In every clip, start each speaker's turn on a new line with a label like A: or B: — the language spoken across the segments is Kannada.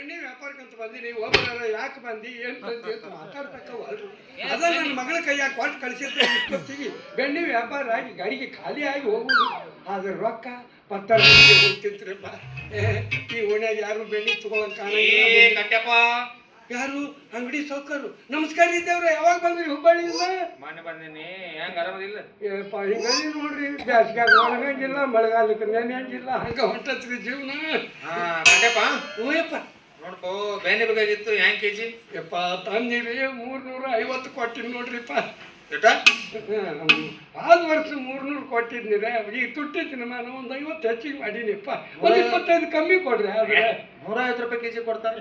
A: ಬಂದಿನಿ ಒಬ್ಬರ ಯಾಕೆ ಬಂದಿ ಏನು ಬಂದಿ ಅಂತ ಅಲ್ರಿ ಅದ ನನ್ನ ಮಗಳ ಕೈಯಾಗ ಕೊಟ್ಟು ಕಳಿಸಿದ್ರೆ ಇಷ್ಟೊತ್ತಿಗೆ ಬೆಣ್ಣೆ ವ್ಯಾಪಾರ ಆಗಿ ಗಾಡಿಗೆ ಖಾಲಿ ಆಗಿ ಹೋಗುದು. ಆದ್ರೆ ರೊಕ್ಕ ಪತ್ತರ ಹೋಗ್ತಿದ್ರಪ್ಪ ಏ, ಈ ಓಣ್ಯಾಗ ಯಾರು ಬೆಣ್ಣೆ ತಗೊಳಕ್
B: ಕಟ್ಯಪ್ಪ.
A: ಯಾರು? ಅಂಗಡಿ ಸೌಕರು ನಮಸ್ಕಾರ ಇದ್ದೇವ್ರೆ ಯಾವಾಗ ಬಂದ್ರಿ ಹುಬ್ಬಳ್ಳಿಯಿಂದ?
B: ಮೊನ್ನೆ ಬಂದಿನಿ. ಹೆಂಗ್ ಆರಾಮದಿಲ್ಲ
A: ಹಿಂಗಲ್ಲಿ ನೋಡ್ರಿ ಬ್ಯಾಸ್ಗ್ಯಾಗ ಒಣಗಂಗಿಲ್ಲ ಮಳೆಗಾಲಕ್ಕೆ ನೆನೆಯಂಗಿಲ್ಲ ಹಂಗ ಹೊಂಟತ್ರಿ ಜೀವನ.
B: ಹಾ ಕಟ್ಯಪ್ಪ.
A: ಹ್ಞೂಯಪ್ಪ
B: ನೋಡ್ಕೋ ಬೇನೆ ಬೇಕಾಗಿತ್ತು ಹ್ಯಾಂಗ್ ಕೆ ಜಿ
A: ಯಪ್ಪ ತಂದಿರಿ ಮೂರ್ನೂರ ಐವತ್ತು ಕೊಟ್ಟಿನಿ ನೋಡ್ರಿಪ್ಪ.
B: ಎಟ
A: ಆದ ವರ್ಷ ಮೂರ್ನೂರು ಕೊಟ್ಟಿದ್ನಿರೆ ಈ ತುಟ್ಟಿದ್ದೀನಿ ನಾನು ಒಂದು ಐವತ್ತು ಹೆಚ್ಚಿಗೆ ಮಾಡೀನಿಪ್ಪ. ಒಂದು ಇಪ್ಪತ್ತೈದು ಕಮ್ಮಿ ಕೊಡ್ರಿ ಆದ್ರೆ.
B: ನೂರ ಐವತ್ತು ರೂಪಾಯಿ ಕೆಜಿ ಕೊಡ್ತಾರೆ.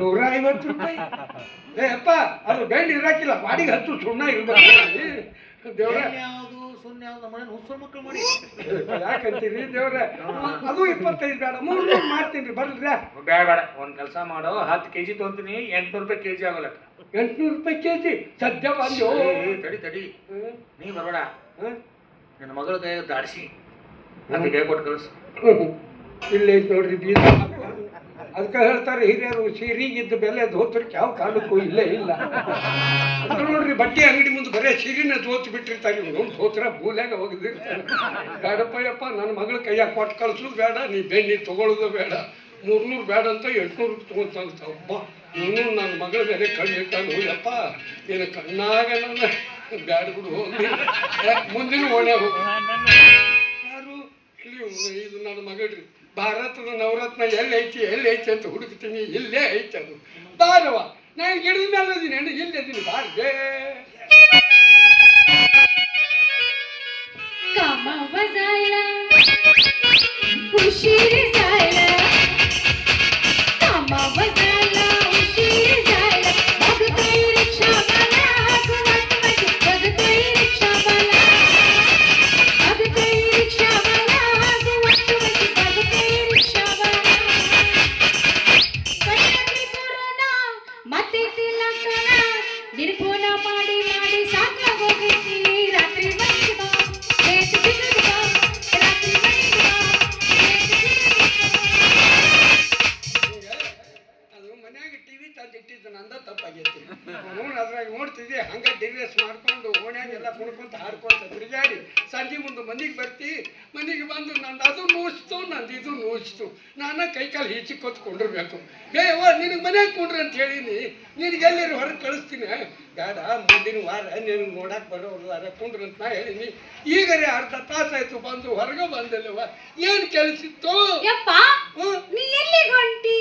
A: ನೂರ ಐವತ್ತು ರೂಪಾಯಿ? ಏ ಅಪ್ಪ ಅದು ಬೆಂಡ್ ಇರಾಕಿಲ್ಲ ಬಾಡಿಗೆ ಹತ್ತು ಸುಣ್ಣ ಇರ್ಬೇಕು ದೇವ್ರ.
B: ಯಾವುದು? ಸುಮ್ಮನೆ ಯಾವ್ದು ಮನೆ ಹುಚ್ಚು ಮಕ್ಕಳು ಮಾಡಿ.
A: ಯಾಕಂತೀರಿ ದೇವ್ರೆ? ಅದು ಇಪ್ಪತ್ತೈದು ಬೇಡ ಮೂರ್ನೂರು ಮಾಡ್ತೀನಿ ಬರ್ರಿ.
B: ಬೇಡ ಬೇಡ ಒಂದ್ ಕೆಲಸ ಮಾಡೋ. ಹತ್ತು ಕೆಜಿ ತೊಗೊಂತೀನಿ ಎಂಟ್ನೂರು ರೂಪಾಯಿ ಕೆಜಿ ಆಗೋಲ್ಲ
A: ಎಂಟ್ನೂರು ರೂಪಾಯಿ ಕೆ ಜಿ ಸದ್ಯ ಬಂದು
B: ತಡಿ ತಡಿ. ನೀ ಬರಬೇಡ. ನನ್ನ ಮಗಳ ದಾಡಿಸಿ. ಕೈ ಕೊಟ್ಟು ಕಳಿಸು.
A: ಇಲ್ಲೇ ಐತ್ ನೋಡ್ರಿ ಬೀಜ ಅದಕ್ಕೆ ಹೇಳ್ತಾರೆ, ಹಿರಿಯರು ಸಿರಿಗಿದ್ದ ಬೆಲೆ ಧೋತ್ರಕ್ಕೆ ಯಾವ ಕಾಲಕ್ಕೂ ಇಲ್ಲೇ ಇಲ್ಲ. ಅದಕ್ಕೆ ನೋಡ್ರಿ, ಬಟ್ಟೆ ಅಂಗಡಿ ಮುಂದೆ ಬರೇ ಸಿರಿನ ಧೋತ್ ಬಿಟ್ಟಿರ್ತಾರೆ. ಇವ್ನು ಧೋತ್ರ ಹೋಗಿದಿರ್ತಾರೆ ಬೇಡಪ್ಪ ಯಪ್ಪ ನನ್ನ ಮಗಳ ಕೈಯಾಗ ಕೊಟ್ಟು ಕಳ್ಸೋದು ಬೇಡ ನೀ ಬೆಣ್ಣೆ ತೊಗೊಳ್ಳೋದು ಬೇಡ ಮೂರ್ನೂರು ಬೇಡ ಅಂತ ಎಂಟ್ನೂರು ತೊಗೊಂತ ಅಪ್ಪ ಇನ್ನೂ ನನ್ನ ಮಗಳ ಮೇಲೆ ಕಣ್ಣು ಇಟ್ಟಾನು, ಯಪ್ಪ ಏನು ಕಣ್ಣಾಗ ನನ್ನ ಬ್ಯಾಡ ಬಿಡು ಹೋಗಿ ಮುಂದಿನ ಒಳ್ಳೆ ಯಾರು? ಇಲ್ಲಿ ಇದು ನನ್ನ ಮಗಳ್ರಿ. ಭಾರತದ ನವರತ್ನ ಎಲ್ಲಿ ಐತಿ ಎಲ್ಲಿ ಐತಿ ಅಂತ ಹುಡುಕ್ತೀನಿ, ಇಲ್ಲೇ ಐತಿ ಅದು. ಬಾರವ ನಾನು ಗಿಡದ ಮೇಲೆ ಅದೀನಿ, ಅಣ್ಣ, ಇಲ್ಲೇ ಅದೀನಿ
C: ಬಾರ್ದೆ ಖುಷಿ ಮತ್ತೆ ತಿಲ್ಲಕ್ಕನ ನಿರ್ಗುಣ ಮಾಡಿ ಮಾಡಿ ಸಾಕಾಗೋಗೈತಿ ರಾತ್ರಿ ಮನೆಗೆ ಬಾ ಲೇಟ್ ಬಿಡುದು ರಾತ್ರಿ ಲೇಟ್
A: ಅದು ಮನ್ಯಾಗ ಟಿವಿ ತಂದಿಟ್ಟಿದ್ದು ನಂದ ತಪ್ಪಾಗೈತಿ. ಅವನು ಅದ್ರಾಗ ನೋಡ್ತಿದ್ದೆ, ಹಂಗ ಡಿಗ್ರೆಸ್ ಮಾಡ್ಕೊಂಡು ಓಣ್ಯಾಗೆಲ್ಲ ಕುಣ್ಕೊಂತ ಹಾಡ್ಕೊಂತ ತಿರುಗಾಡಿ ಸಂಜೆ ಮುಂದೆ ಮನೆಗೆ ಬರ್ತಿ, ಮನೆಗೆ ಬಂದು ನಂದು ಅದು ನೋಯಿಸ್ತು ನಂದು ಇದು ನೋಯಿಸ್ತು ನಾನು ಕೈಕಾಲು ಈಚೆ ಕೊತ್ಕೊಂಡಿರ್ಬೇಕು. ಏ ಓ ನಿನಗೆ ಮನೆಗೆ ಕೊಂಡ್ರಿ ಅಂತ ಹೇಳೀನಿ. ನಿನಗೆ ಎಲ್ಲರೂ ಹೊರಗೆ ಕಳಿಸ್ತೀನಿ. ಬೇಡ ಮುಂದಿನ ವಾರ ನಿನಗೆ ನೋಡಕ್ಕೆ ಬರೋರು ವಾರ ಕುಂಡ್ರಿ ಅಂತ ನಾ ಹೇಳೀನಿ. ಈಗರೇ ಅರ್ಧ ತಾಸಾಯ್ತು ಬಂದು ಹೊರಗೆ ಬಂದಿಲ್ಲವ. ಏನು ಕೆಲಸಿತ್ತು
C: ಯಪ್ಪ ನೀ ಹೊಂಟಿ?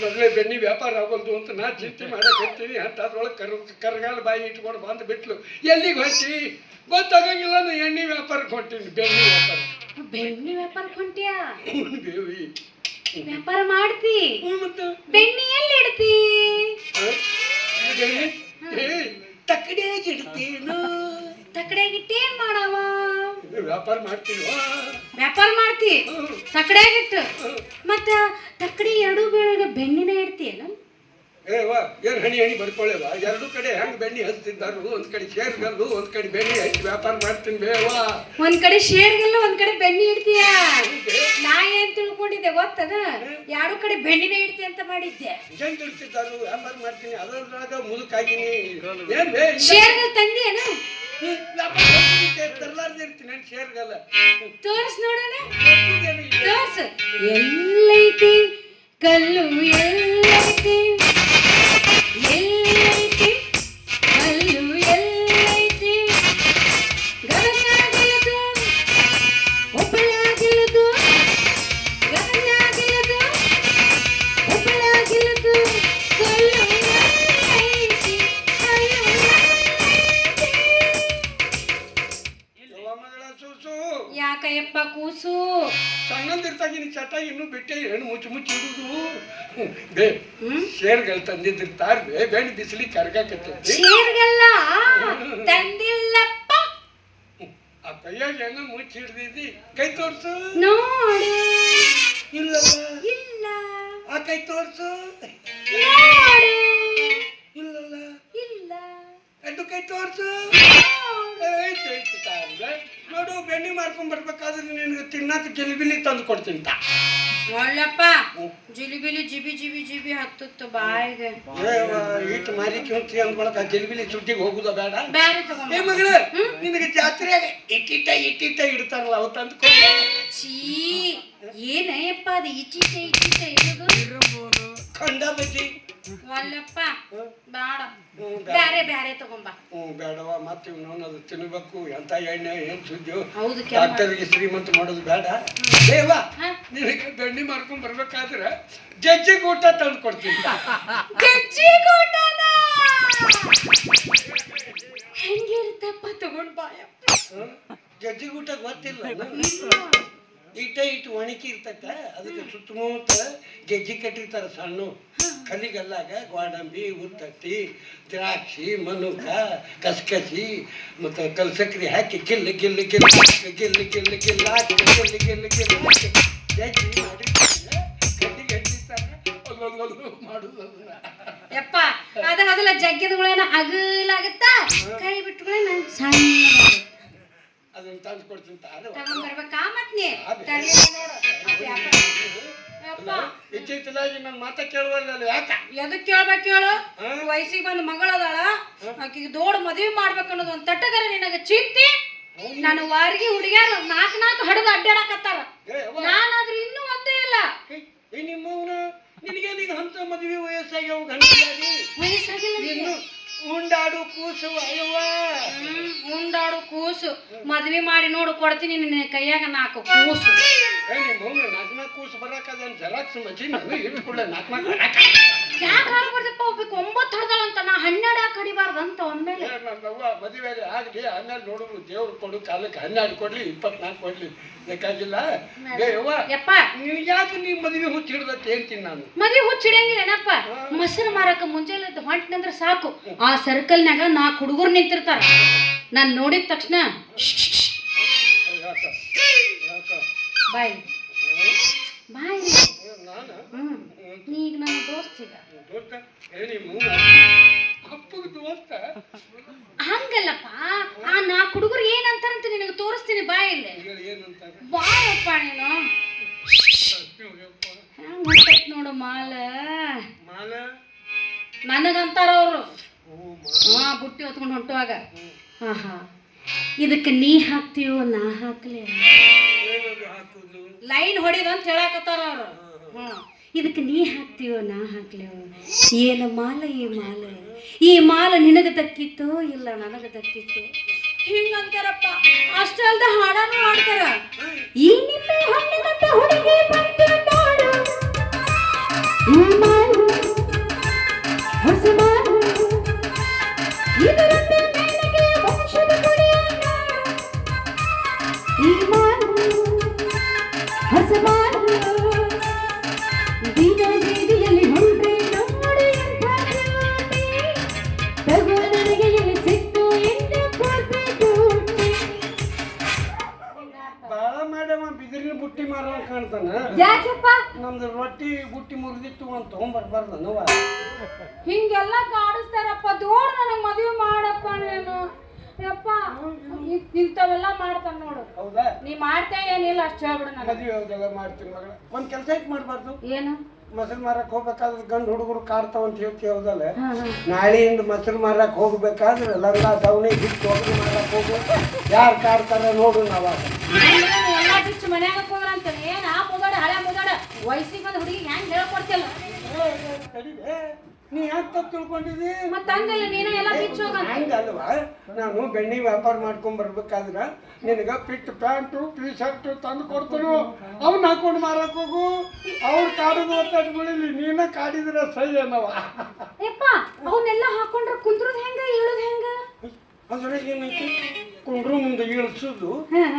A: ಮೊದಲೇ ಬೆಣ್ಣಿ ವ್ಯಾಪಾರ ಆಗೋದು ಅಂತ ನಾ ಚಿಂತೆ ಮಾಡಕತ್ತೀನಿ ಅಂತ ಅದ್ರೊಳಗೆ ಕರ್ ಕರ್ಗಾಲ ಬಾಯಿ ಇಟ್ಕೊಂಡು ಬಂದು ಬಿಟ್ಲು. ಎಲ್ಲಿಗೆ ಹೊಂಟಿ ಗೊತ್ತಾಗಂಗಿಲ್ಲ ನಾನು ಎಣ್ಣೆ ವ್ಯಾಪಾರಕ್ಕೆ ಹೊಂಟೀನಿ ಬೆಣ್ಣೆ ವ್ಯಾಪಾರ.
C: ಬೆಣ್ಣೆ ವ್ಯಾಪಾರಕ್ಕೆ ಹೊಂಟಿಯಾ?
A: ದೇವಿ.
C: ವ್ಯಾಪಾರ ಮಾಡ್ತಿ? ಬೆಣ್ಣೆ ಎಲ್ಲಿ ಇಡ್ತಿ?
A: ತಕ್ಕಡಿಯಾಗಿ ಇಡ್ತೀನು?
C: ತಕಡೆಗಿಟ್ಟು ಏನ್ ಮಾಡವ?
A: ವ್ಯಾಪಾರ ಮಾಡ್ತೀವಿ.
C: ವ್ಯಾಪಾರ ಮಾಡ್ತಿ? ತಕ್ಕಡಿಯಾಗಿಟ್ಟು? ಮತ್ತ ತಕಡಿ ಎರಡು ಬೇಳೆಗೆ ಬೆಣ್ಣಿನ ಇಡ್ತೀಯಲ್ಲ
A: ಏ ವಾ. ಏನು ಹಣಿ ಹಣಿ ಬರ್ಕೊಳ್ಳೇವ ಎರಡು ಕಡೆ ಹೆಂಗ್ ಬೆಣ್ಣಿ ಹಚ್ತಿದ್ದಾರು? ಒಂದು ಕಡೆ ಶೇರ್ಗಲ್ಲು ಒಂದು ಕಡೆ ಬೆಣ್ಣಿ ಹಚ್ಚಿ ವ್ಯಾಪಾರ ಮಾಡ್ತೀನಿ ಬೇವಾ
C: ಒಂದ್ ಕಡೆ ಶೇರ್ಗೆಲ್ಲ ಒಂದ್ ಕಡೆ ಬೆಣ್ಣೆ ಇಡ್ತೀಯ ನಾ ಏನ್ ತಿಳ್ಕೊಂಡಿದ್ದೆ ಗೊತ್ತದ? ಎರಡು ಕಡೆ ಬೆಣ್ಣಿನ ಇಡ್ತಿ ಅಂತ ಮಾಡಿದ್ದೆ.
A: ಏನ್ ಇಡ್ತಿದ್ದಾರು ವ್ಯಾಪಾರ ಮಾಡ್ತೀನಿ. ಅದರೊಳಗ ಮುದುಕಾಗಿನಿ. ಏನ್
C: ಶೇರ್ಗಲ್ ತಂದೇನ
A: ವ್ಯಾಪಾರ ಮಾಡ್ತೀನಿ, ತರ್ಲಾರ್ದೆ ಇರ್ತೀನಿ ನಾನು ಶೇರ್ಗಲ್ಲ
C: ತೋರ್ಸ್ ನೋಡೋಣ
A: ಗೊತ್ತಿದ್ದೇನೆ ಈಗ.
C: ತೋರ್ಸ್ ಎಲ್ಲೈತಿ ಕಲ್ಲು ಎಲ್ಲೈತಿ ಎಲ್ಲೈತಿ
A: ಸಣ್ಣದಿರ್ತಾಗಿನ ಚಟ ಇನ್ನೂ ಬಿಟ್ಟೆ ಹೆಣ್ಣು ಮುಚ್ಚಿ ಮುಚ್ಚಿ ಇಡುದು ಬೇ ಶೇರ್ಗಳು ತಂದಿದ್ದಿರ್ತಾರ ತಾರ್ದೆ ಬೇಡ ಬಿಸಿಲಿ ಕರ್ಗಾಕತ್ತೆ
C: ಶೇರ್ಗಲ್ಲ ತಂದಿಲ್ಲಪ್ಪ.
A: ಆ ಕೈಯಾಗ ಹೆಣ್ಣ ಮುಚ್ಚಿ ಹಿಡ್ದಿದ್ದಿ? ಕೈ ತೋರ್ಸು.
C: ನೋಡಿ.
A: ಇಲ್ಲಲ್ಲ
C: ಇಲ್ಲ.
A: ಆ ಕೈ ತೋರ್ಸು.
C: ನೋಡು. ಇಲ್ಲ
A: ಎರಡು ಕೈ ತೋರ್ಸು.
C: ನೋಡು.
A: ಬೆಣ್ಣಿ ಐತ್ ನೋಡು ಬೆಣ್ಣೆ ಮಾಡ್ಕೊಂಡ್ ಬರ್ಬೇಕಾದ್ರೆ ನಿನಗೆ ತಿನ್ನಕ್ಕೆ ಜಿಲಿಬಿಲಿ ತಂದು ಕೊಡ್ತೀನಿ ತಾ.
C: ಒಳ್ಳಪ್ಪ ಜಿಲಿಬಿಲಿ ಜಿಬಿ ಜಿಬಿ ಜಿಬಿ ಹತ್ತುತ್ತು ಬಾಯಿಗೆ.
A: ಇಟ್ಟು ಮಾರಿ ಕಿಂತಿ ಅನ್ಕೊಳಕ ಜಿಲಿಬಿಲಿ ಸುದ್ದಿಗೆ ಹೋಗುದ ಬೇಡ? ಏ ಮಗಳ ನಿನಗೆ ಜಾತ್ರೆಯಾಗ ಇಟ್ಟಿಟ್ಟ ಇಟ್ಟಿಟ್ಟ ಇಡ್ತಾರಲ್ಲ ಅವು ತಂದು
C: ಛೀ ಏನಯ್ಯಪ್ಪ ಅದು ಇಟ್ಟಿಟ್ಟ ಇಟ್ಟಿಟ್ಟ ಇಡೋದು?
A: ಖಂಡ ಬಜ್ಜಿ.
C: ಒಳ್ಳಪ್ಪ ಬೇಡ. ಬ್ಯಾರೆ ಬ್ಯಾರೆ ತಗೊಂಬ.
A: ಹ್ಞೂ ಬೇಡವ ಮತ್ತೆ ನಾವು ಅದು ತಿನ್ನಬೇಕು ಎಂತ ಎಣ್ಣೆ ಏನು ಸುದ್ದಿ?
C: ಹೌದು
A: ಡಾಕ್ಟರ್ಗೆ ಶ್ರೀಮಂತ ಮಾಡೋದು ಬೇಡ. ದೇವ? ನಿನಗೆ ದಂಡಿ ಮಾಡ್ಕೊಂಡ್ ಬರ್ಬೇಕಾದ್ರೆ ಜಜ್ಜಿ ಊಟ ತಂದು ಕೊಡ್ತೀನಿ.
C: ಗಜ್ಜಿಗೂಟನ ಹೆಂಗಿರುತ್ತಪ್ಪ ತಗೊಂಡ್ ಬಾಯಪ್ಪ.
A: ಜಜ್ಜಿ ಊಟ ಗೊತ್ತಿಲ್ಲ. ಇಟ್ಟ ಇಟ್ಟು ಒಣಕಿ ಇರ್ತಕ್ಕ ಅದಕ್ಕೆ ಸುತ್ತಮುತ್ತ ಗೆಜ್ಜಿ ಕಟ್ಟಿರ್ತಾರ ಸಣ್ಣ. ಕಲ್ಲಿಗಲ್ಲಾಗ ಗೋಡಂಬಿ ಉತ್ತತ್ತಿ ದ್ರಾಕ್ಷಿ ಮನುಕ ಕಸಕಸಿ ಮತ್ತು ಕಲ್ಸಕ್ರಿ ಹಾಕಿ ಗಿಲ್ಲು ಗಿಲ್ಲು ಗಿಲ್ಲು ಗಿಲ್ಲು ಗಿಲ್ಲು ಗಿಲ್ಲು ಹಾಕಿ ಗಿಲ್ಲು ಗಿಲ್ಲು ಗಿಲ್ಲು ಹಾಕಿ ಜಜ್ಜಿ ಮಾಡಿ ಹಚ್ಚಿರ್ತಾರೆ ಅಲ್ಲೊಂದು ಮಾಡುದು
C: ಯಪ್ಪ ಅದ ಅದಲ್ಲ ಜಗ್ಗದಗಳೇನ ಅಗಲಾಗತ್ತ
A: ತಂದು ಕೊಡ್ತೀನಿ ತಾರ
C: ತಗೊಂಡ್ ಬರ್ಬೇಕಾ ಮತ್ ನೀ ತಡಿ ಅಪ್ಪ, ಯಪ್ಪ. ಯಪ್ಪ
A: ಇತ್ತೀಚಲಾಗಿ ನನ್ನ ಮಾತ ಕೇಳುವಲ್ಲ ಯಾಕ?
C: ಎದಕ್ ಕೇಳ್ಬೇಕು
A: ಕೇಳು
C: ವಯಸ್ಸಿಗೆ ಬಂದ ಮಗಳದಾಳ. ಆಕಿಗೆ ದೊಡ್ಡ ಮದುವೆ ಮಾಡ್ಬೇಕು ಅನ್ನೋದು ಒಂದು ತಟ್ಟಗರ ನಿನಗ ಚಿಂತಿ. ನನ್ನ ವಾರಿಗೆ ಹುಡುಗಿಯರು ನಾಲ್ಕು ನಾಲ್ಕು ಹಡದು ಅಡ್ಡಾಡಕತ್ತಾರ. ನಾನಾದ್ರೂ ಇನ್ನೂ ಒಂದೇ ಇಲ್ಲ.
A: ನಿಮ್ಮ ನಿನಗೆ ಹಂತ ನಿನಗೇನೀಗ ಅಂತ ಮದುವೆ ವಯಸ್ಸಾಗ್ಯಾವ ಗಂಡಾಗಿ
C: ವಯಸ್ಸಾಗಿಲ್ಲ
A: ಇನ್ನು ಉಂಡಾಡು ಕೂಸು ಅಯ್ಯವ್ವ.
C: ಉಂಡಾಡು ಕೂಸು. ಮದ್ವೆ ಮಾಡಿ ನೋಡು ಕೊಡ್ತೀನಿ ನಿನ್ನ ಕೈಯಾಗ ನಾಲ್ಕು ಕೂಸು.
A: ಏ ನಿಮ್ಮವನ ನಾಲ್ಕು ನಾಲ್ಕು ಕೂಸು ಬರಾಕದೇನು ಜೆರಾಕ್ಸ್ ಮಷೀನ್ ಇಟ್ಕೊಳ್ಳೆ ನಾಲ್ಕು ನಾಲ್ಕು
C: ಯಾಕೆ ಒಬ್ಬಕ್ಕೆ ಒಂಬತ್ತು ಹಡ್ದಾಳಂತ ನಾ ಹನ್ನೆರಡು ಯಾಕೆ ಕಡಿಬಾರ್ದಂತ ಒಮ್ಮೆಲೆ
A: ಏ ನನ್ನವ್ವ ಮದುವೆ ಆಗಲಿ ಹನ್ನೆರಡು ದೇವ್ರು ಕೊಡು ಕಾಲಕ್ಕೆ ಹನ್ನೆರಡು ಕೊಡ್ಲಿ ಇಪ್ಪತ್ನಾಲ್ಕು ಕೊಡ್ಲಿ ಬೇಕಾಗಿಲ್ಲ?
C: ಯಪ್ಪ.
A: ಯಾಕೆ ನೀ ಮದುವೆ ಹುಚ್ಚ ಹಿಡ್ದತ್ತೆ ಹೇಳ್ತೀನಿ ನಾನು.
C: ಮದ್ವೆ ಹುಚ್ಚಿಡಂಗಿಲ್ಲೇನಪ್ಪ ಮೊಸರು ಮಾರಕ ಮುಂಜಾನೆ ಹೊಂಟ್ನಂದ್ರೆ ಸಾಕು. ಆ ಸರ್ಕಲ್ನಾಗ ನಾಲ್ಕು ಹುಡುಗರು ನಿಂತಿರ್ತಾರ. ನಾನ್ ನೋಡಿದ ತಕ್ಷಣ ಬಾಯ್. ಬಾಯ್.
A: ನಾನು?
C: ನೀ ಈಗ ನನ್ನ ದೋಸ್ತಿಗ
A: ದೋಸ್ತ? ಅಪ್ಪಗೆ
C: ಹಂಗಲ್ಲಪ್ಪ. ಆ ನಾಲ್ಕು ಹುಡುಗರು ಏನಂತಾರಂತ ನಿನಗೆ ತೋರಿಸ್ತೀನಿ ಬಾಯಲ್ಲಿ.
A: ಇಲ್ಲಿ
C: ಬಾಯಪ್ಪ ನೀನು. ಹೆಂಗ್ ನೋಡು ಮಾಲ.
A: ಮಾಲ?
C: ನನಗಂತಾರ ಅವರು ಹಾ ಬುಟ್ಟಿ ಹೊತ್ಕೊಂಡು ಹೊಂಟುವಾಗ. ಹಾ ಹಾ ಇದಕ್ಕೆ ನೀ ಹಾಕ್ತೀವೋ ನಾ ಹಾಕ್ಲಿ? ಲೈನ್ ಹೊಡಿದು ಅಂತ ಹೇಳಕತ್ತಾರ ಅವ್ರು ಇದಕ್ಕೆ ನೀ ಹಾಕ್ತೀವೋ ನಾ ಹಾಕ್ಲೇವೋ? ಏನು ಮಾಲ, ಈ ಮಾಲ. ಈ ಮಾಲ ನಿನಗೆ ದಕ್ಕಿತ್ತೋ? ಇಲ್ಲ, ನನಗೆ ದಕ್ಕಿತ್ತು. ಹಿಂಗಂತಾರಪ್ಪ. ಅಷ್ಟೇ ಅಲ್ದ ಹಾಡಾನು ಹಾಡ್ತಾರ. ಈ ನಿಮ್ಮ ಹುಡುಗಿ ಬಂತು ನೋಡು.
A: ಬಿದಿರಿನ ಬುಟ್ಟಿ ಮಾರ ಕಾಣ್ತಾನ.
C: ಯಾಕಪ್ಪ?
A: ನಮ್ದು ರೊಟ್ಟಿ ಬುಟ್ಟಿ ಮುರಿದಿತ್ತು ಅಂತ ತೊಗೊಂಬರ್ಬಾರ್ದು ನೋವ.
C: ಹಿಂಗೆಲ್ಲ ಕಾಡಿಸ್ತಾರಪ್ಪ ದೂರ ನನಗೆ ಮದುವೆ ಮಾಡಪ್ಪ ನೀನು. ಯಪ್ಪ ಇಂಥವೆಲ್ಲ ಮಾಡ್ತಾನ ನೋಡು.
A: ಹೌದಾ?
C: ನೀ ಮಾಡ್ತೇ ಏನಿಲ್ಲ ಅಷ್ಟು ಹೇಳ್ಬಿಡು ನನಗೆ.
A: ಮದುವೆ ಹೌದೆಲ್ಲ ಮಾಡ್ತೀನಿ ಮಗಳ. ಒಂದು ಕೆಲಸ ಐತ್ ಮಾಡಬಾರ್ದು.
C: ಏನು?
A: ಮೊಸರು ಮಾರಕ್ ಹೋಗ್ಬೇಕಾದ್ರೆ ಗಂಡು ಹುಡುಗರು ಕಾಡ್ತಾವ ಅಂತ ಹೇಳ್ತಿ ಹೌದಲ್ಲ? ನಾಳೆಯಿಂದ ಮೊಸರು ಮಾರಕ್ ಹೋಗ್ಬೇಕಾದ್ರೆ ಲಂಗ ದವಣಿ ಬಿಟ್ಟು ಹೋಗಿ ಮಾರಕ್ ಹೋಗು. ಯಾರು ಕಾಡ್ತಾರ ನೋಡು ನಾವಾಗ
C: ಮನ್ಯಾಗ ಅಂತ ಏನ್ ಆ ಮುದಾಡ ಹಳೆ ಮುದಾಡ ವಯಸ್ಸಿಗೆ ಬಂದ ಹುಡುಗಿ ಹೆಂಗ್ ಹೇಳ್ಕೊಡ್ತಿಲ್ಲ?
A: ನೀ ಯಾಕೆ ತಪ್ಪು ತಿಳ್ಕೊಂಡಿದಿ?
C: ಮತ್ತ ಹಂಗಲ್ಲ ನೀನು ಎಲ್ಲ ಬಿಚ್ಚು ಹೋಗ
A: ಹಂಗಲ್ವಾ? ನಾನು ಬೆಣ್ಣೆ ವ್ಯಾಪಾರ ಮಾಡ್ಕೊಂಡ್ ಬರ್ಬೇಕಾದ್ರ ನಿನಗ ಪಿಟ್ ಪ್ಯಾಂಟು ಟಿ ಶರ್ಟ್ ತಂದು ಕೊಡ್ತನು. ಅವ್ನ ಹಾಕೊಂಡು ಮಾರಕ್ ಹೋಗು. ಅವ್ರ ಕಾಡಿದ ಒತ್ತಡ ಬಿಡಲಿ ನೀನ ಕಾಡಿದ್ರ ಸೈ ಅನ್ನವ.
C: ಯಪ್ಪ ಅವನ್ನೆಲ್ಲ ಹಾಕೊಂಡ್ರ ಕುಂದ್ರದ್ ಹೆಂಗ ಇಳುದ್ ಹೆಂಗ?
A: ಅದ್ರೊಳಗೆ ಏನೈತಿ ಕುಂಡ್ರು ಮುಂದೆ ಏಳ್ಸುದು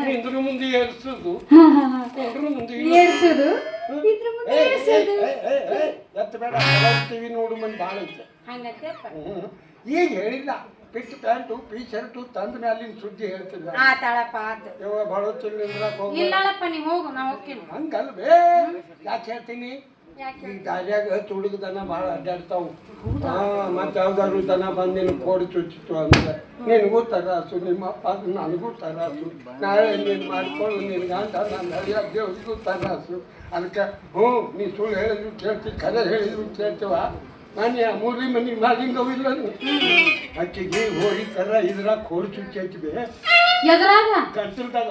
A: ನಿಂದ್ರ ಮುಂದೆ ಏರ್ಸುದು ಕುಂಡ್ರು ಮುಂದೆ
C: ಏರ್ಸುದು ಇದ್ರ ಮುಂದೆ
A: ಎತ್ತ ಬೇಡ. ಟಿವಿ ನೋಡು ಮಂದಿ ಭಾಳ ಐತೆ. ಈಗ ಹೇಳಿಲ್ಲ. ಪಿಟ್ ಪ್ಯಾಂಟು ಪಿ ಶರ್ಟು ತಂದ ಮ್ಯಾಲಿನ ಸುದ್ದಿ ಹೇಳ್ತಿದ್ದ.
C: ಆ ತಾಳಪ್ಪ ಆತ
A: ಯವ್ವ ಭಾಳ ತಿಂದ್ರಾಕ್ ಹೋಗ
C: ಇಲ್ಲಳಪ್ಪ ನೀ ಹೋಗು ನಾ ಹೋಗ್ತೀನಿ.
A: ಹಂಗಲ್ವೇ? ಯಾಕೆ ಹೇಳ್ತೀನಿ? ಈ ದಾರ್ಯಾಗ ತುಡುಗ ದನ ಭಾಳ ಅಡ್ಡಾಡ್ತಾವು. ಹಾ ಮತ್ತೆ ಯಾವ್ದಾದ್ರು ದನ ಬಂದು ನಿನಗೆ ಕೋಡಿ ಚುಚ್ಚಿತ್ತು ಅಂದ್ರೆ ನಿನಗೂ ತರಾಸು ನಿಮ್ಮ ಅಪ್ಪ ನನಗೂ ತರಾಸು. ನಾಳೆ ನೀನು ಮಾಡ್ಕೊಳ್ಳು ನಿನ್ನ ಗಂಡ ನನ್ನ ಅಡಿಯ ದೇವ್ರಿಗೂ ತರಾಸು. ಅದಕ್ಕೆ ಹ್ಞೂ ನೀ ಸುಳ್ಳು ಹೇಳಿದ್ರು ಕೇಳ್ತಿ ಕರೆ ಹೇಳಿದ್ರು ಕೇಳ್ತೀವ? ನಾನು ಮೂರಿ ಮನೆ ಮಾಲಿಂಗವು ಇಲ್ಲ ಅಕ್ಕಿಗೆ ಹೋಗಿ ಕರ ಇದ್ರ ಕೋಡಿ ಚುಚ್ಚಿ
C: ಎದ್ರಾಗ?
A: ಗಂಟಲ್ದಾಗ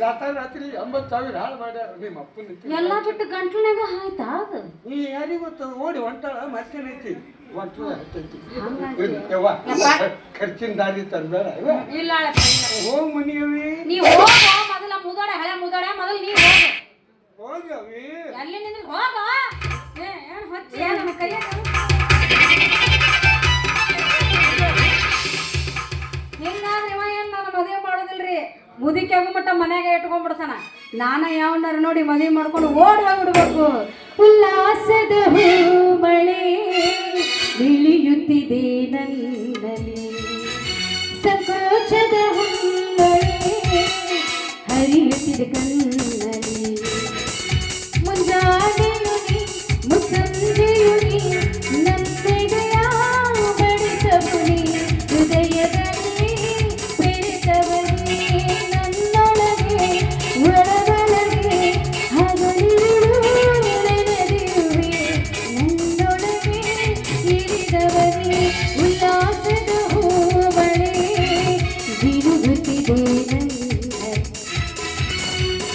A: ರಾತ್ರಿ ರಾತ್ರಿ ಎಂಬತ್ತು ಸಾವಿರ ಹಾಳು ಮಾಡ್ಯಾರ ನಿಮ್ಮ ಅಪ್ಪನ
C: ಎಲ್ಲ ಬಿಟ್ಟು ಗಂಟ್ಲನಾಗ ಆಯ್ತಾ ಅದು?
A: ನೀ ಯಾರಿಗೂ ಗೊತ್ತು? ಓಡಿ ಹೊಂಟಾಳ ಮತ್ತೇನೈತಿ. ಖರ್ಚಿನ ದಾರಿ ತರಬೇಡ
C: ಇಲ್ಲ
A: ಹೋಗ್ ಮನಿಯವಿ.
C: ನೀ ಹೋಗ ಮೊದಲ ಮುದೋಡ ಹಳೆ ಮುದೋಡ ಮೊದಲು ನೀ ಹೋಗ.
A: ಹೋಗವಿ
C: ಎಲ್ಲಿ ನಿಂದ್ರೆ ಹೋಗ. ಏನ್ ಹೊಚ್ಚಿ ನನ್ನ ಕೈಯಾಗ? ಮುದಿಕೆ ಮಟ್ಟ ಮನೆಗೆ ಇಟ್ಕೊಂಡ್ಬಿಡ್ತಾನ ನಾನ ಯಾವನಾರ ನೋಡಿ ಮದುವೆ ಮಾಡ್ಕೊಂಡು ಓಡ್ ಹೋಗ್ಬಿಡ್ಬೇಕು. ಉಲ್ಲಾಸದ ಮಳೆ ಇಳಿಯುತ್ತಿದೆ ನನ್ನಲ್ಲಿ. ಸಂಕೋಚದ ಹರಿಯುತ್ತಿದೆ ಕಣ್ಣಲ್ಲಿ.